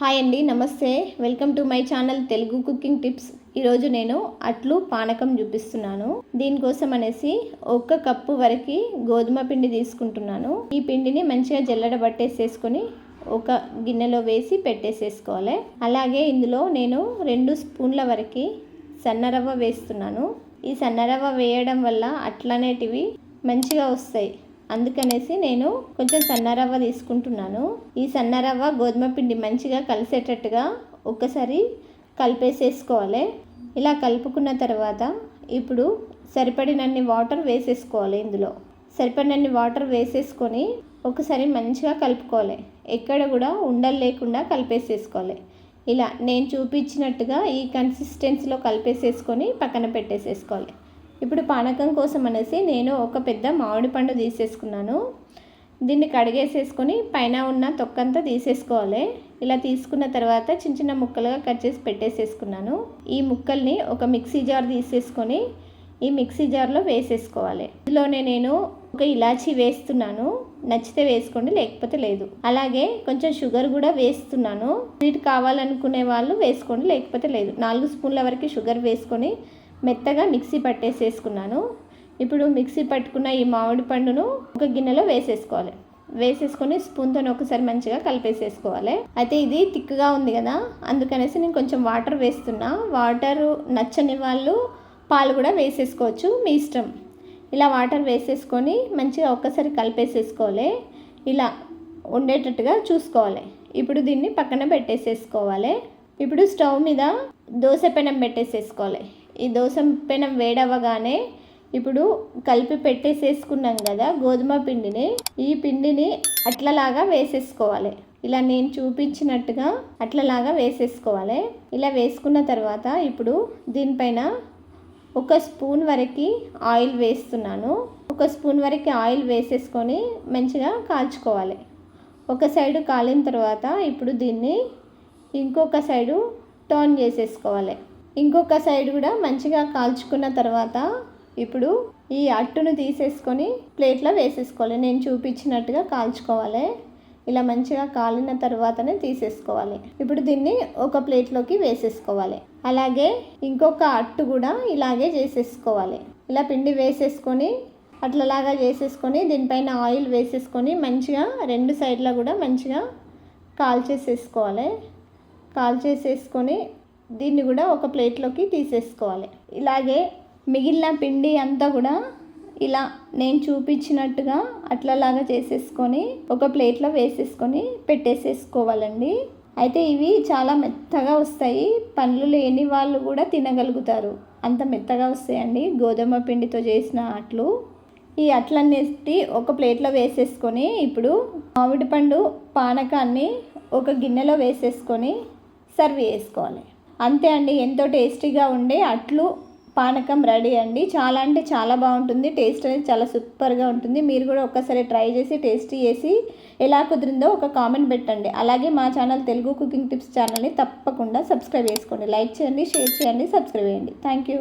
Hi అండి నమస్తే. Welcome to my channel Telugu cooking tips. ఈరోజు నేను అట్లు పానకం చూపిస్తున్నాను. దీనికోసం అనేసి ఒక కప్పు వరకు గోధుమ పిండి తీసుకుంటున్నాను. ఈ పిండిని మంచిగా జల్లడ పట్టేసేసుకొని ఒక గిన్నెలో వేసి పెట్టేసేసుకోవాలి. అలాగే ఇందులో నేను రెండు స్పూన్ల వరకు సన్నరవ్వ వేస్తున్నాను. ఈ సన్నరవ్వ వేయడం వల్ల అట్లనేటివి మంచిగా వస్తాయి. అందుకనేసి నేను కొంచెం సన్నరవ్వ తీసుకుంటున్నాను. ఈ సన్నరవ్వ గోధుమ పిండి మంచిగా కలిసేటట్టుగా ఒక్కసారి కలిపేసేసుకోవాలి. ఇలా కలుపుకున్న తర్వాత ఇప్పుడు సరిపడినన్ని వాటర్ వేసేసుకోవాలి ఇందులో. సరిపడినన్ని వాటర్ వేసేసుకొని ఒకసారి మంచిగా కలుపుకోవాలి. ఎక్కడ కూడా ఉండలు లేకుండా కలిపేసేసుకోవాలి. ఇలా నేను చూపించినట్టుగా ఈ కన్సిస్టెన్సీలో కలిపేసేసుకొని పక్కన పెట్టేసేసుకోవాలి. ఇప్పుడు పానకం కోసం అనేసి నేను ఒక పెద్ద మామిడి పండు తీసేసుకున్నాను. దీన్ని కడిగేసేసుకొని పైన ఉన్న తొక్కంతా తీసేసుకోవాలి. ఇలా తీసుకున్న తర్వాత చిన్న చిన్న ముక్కలుగా కట్ చేసి పెట్టేసేసుకున్నాను. ఈ ముక్కల్ని ఒక మిక్సీ జార్ తీసేసుకొని ఈ మిక్సీ జార్లో వేసేసుకోవాలి. ఇందులోనే నేను ఒక ఇలాచీ వేస్తున్నాను. నచ్చితే వేసుకోండి లేకపోతే లేదు. అలాగే కొంచెం షుగర్ కూడా వేస్తున్నాను. స్వీట్ కావాలనుకునే వాళ్ళు వేసుకోండి లేకపోతే లేదు. నాలుగు స్పూన్ల వరకు షుగర్ వేసుకొని మెత్తగా మిక్సీ పట్టేసేసుకున్నాను. ఇప్పుడు మిక్సీ పట్టుకున్న ఈ మామిడి పండును ఒక గిన్నెలో వేసేసుకోవాలి. వేసేసుకొని స్పూన్తో ఒకసారి మంచిగా కలిపేసేసుకోవాలి. అయితే ఇది థిక్గా ఉంది కదా అందుకనేసి నేను కొంచెం వాటర్ వేస్తున్నా. వాటర్ నచ్చని వాళ్ళు పాలు కూడా వేసేసుకోవచ్చు మీ ఇష్టం. ఇలా వాటర్ వేసేసుకొని మంచిగా ఒక్కసారి కలిపేసేసుకోవాలి. ఇలా ఉండేటట్టుగా చూసుకోవాలి. ఇప్పుడు దీన్ని పక్కన పెట్టేసేసుకోవాలి. ఇప్పుడు స్టవ్ మీద దోశ పెనం పెట్టేసేసుకోవాలి. ఈ దోశ పెనం వేడవగానే ఇప్పుడు కలిపి పెట్టేసేసుకున్నాం కదా గోధుమ పిండిని ఈ పిండిని అట్లలాగా వేసేసుకోవాలి. ఇలా నేను చూపించినట్టుగా అట్లలాగా వేసేసుకోవాలి. ఇలా వేసుకున్న తర్వాత ఇప్పుడు దీనిపైన ఒక స్పూన్ వరకు ఆయిల్ వేస్తున్నాను. ఒక స్పూన్ వరకు ఆయిల్ వేసేసుకొని మంచిగా కాల్చుకోవాలి. ఒక సైడు కాలిన తర్వాత ఇప్పుడు దీన్ని ఇంకొక సైడు టర్న్ చేసేసుకోవాలి. ఇంకొక సైడ్ కూడా మంచిగా కాల్చుకున్న తర్వాత ఇప్పుడు ఈ అట్టును తీసేసుకొని ప్లేట్లో వేసేసుకోవాలి. నేను చూపించినట్టుగా కాల్చుకోవాలి. ఇలా మంచిగా కాలిన తర్వాతనే తీసేసుకోవాలి. ఇప్పుడు దీన్ని ఒక ప్లేట్లోకి వేసేసుకోవాలి. అలాగే ఇంకొక అట్టు కూడా ఇలాగే చేసేసుకోవాలి. ఇలా పిండి వేసేసుకొని అట్లలాగా చేసేసుకొని దీనిపైన ఆయిల్ వేసేసుకొని మంచిగా రెండు సైడ్లో కూడా మంచిగా కాల్చేసేసుకోవాలి. కాల్చేసేసుకొని దీన్ని కూడా ఒక ప్లేట్లోకి తీసేసుకోవాలి. ఇలాగే మిగిలిన పిండి అంతా కూడా ఇలా నేను చూపించినట్టుగా అట్లలాగా చేసేసుకొని ఒక ప్లేట్లో వేసేసుకొని పెట్టేసేసుకోవాలండి. అయితే ఇవి చాలా మెత్తగా వస్తాయి. పండ్లు లేని వాళ్ళు కూడా తినగలుగుతారు. అంత మెత్తగా వస్తాయండి. గోధుమ పిండితో చేసిన అట్లు. ఈ అట్లన్నిటి ఒక ప్లేట్లో వేసేసుకొని ఇప్పుడు మామిడి పండు పానకాన్ని ఒక గిన్నెలో వేసేసుకొని సర్వ్ చేసుకోవాలి. అంతే అండి ఎంతో టేస్టీగా ఉండే అట్లు పానకం రెడీ అండి. చాలా అంటే చాలా బాగుంటుంది టేస్ట్ అనేది చాలా సూపర్గా ఉంటుంది. మీరు కూడా ఒక్కసారి ట్రై చేసి టేస్ట్ చేసి ఎలా కుదిరిందో ఒక కామెంట్ పెట్టండి. అలాగే మా ఛానల్ తెలుగు కుకింగ్ టిప్స్ ఛానల్ని తప్పకుండా సబ్స్క్రైబ్ చేసుకోండి. లైక్ చేయండి షేర్ చేయండి సబ్స్క్రైబ్ చేయండి. Thank you.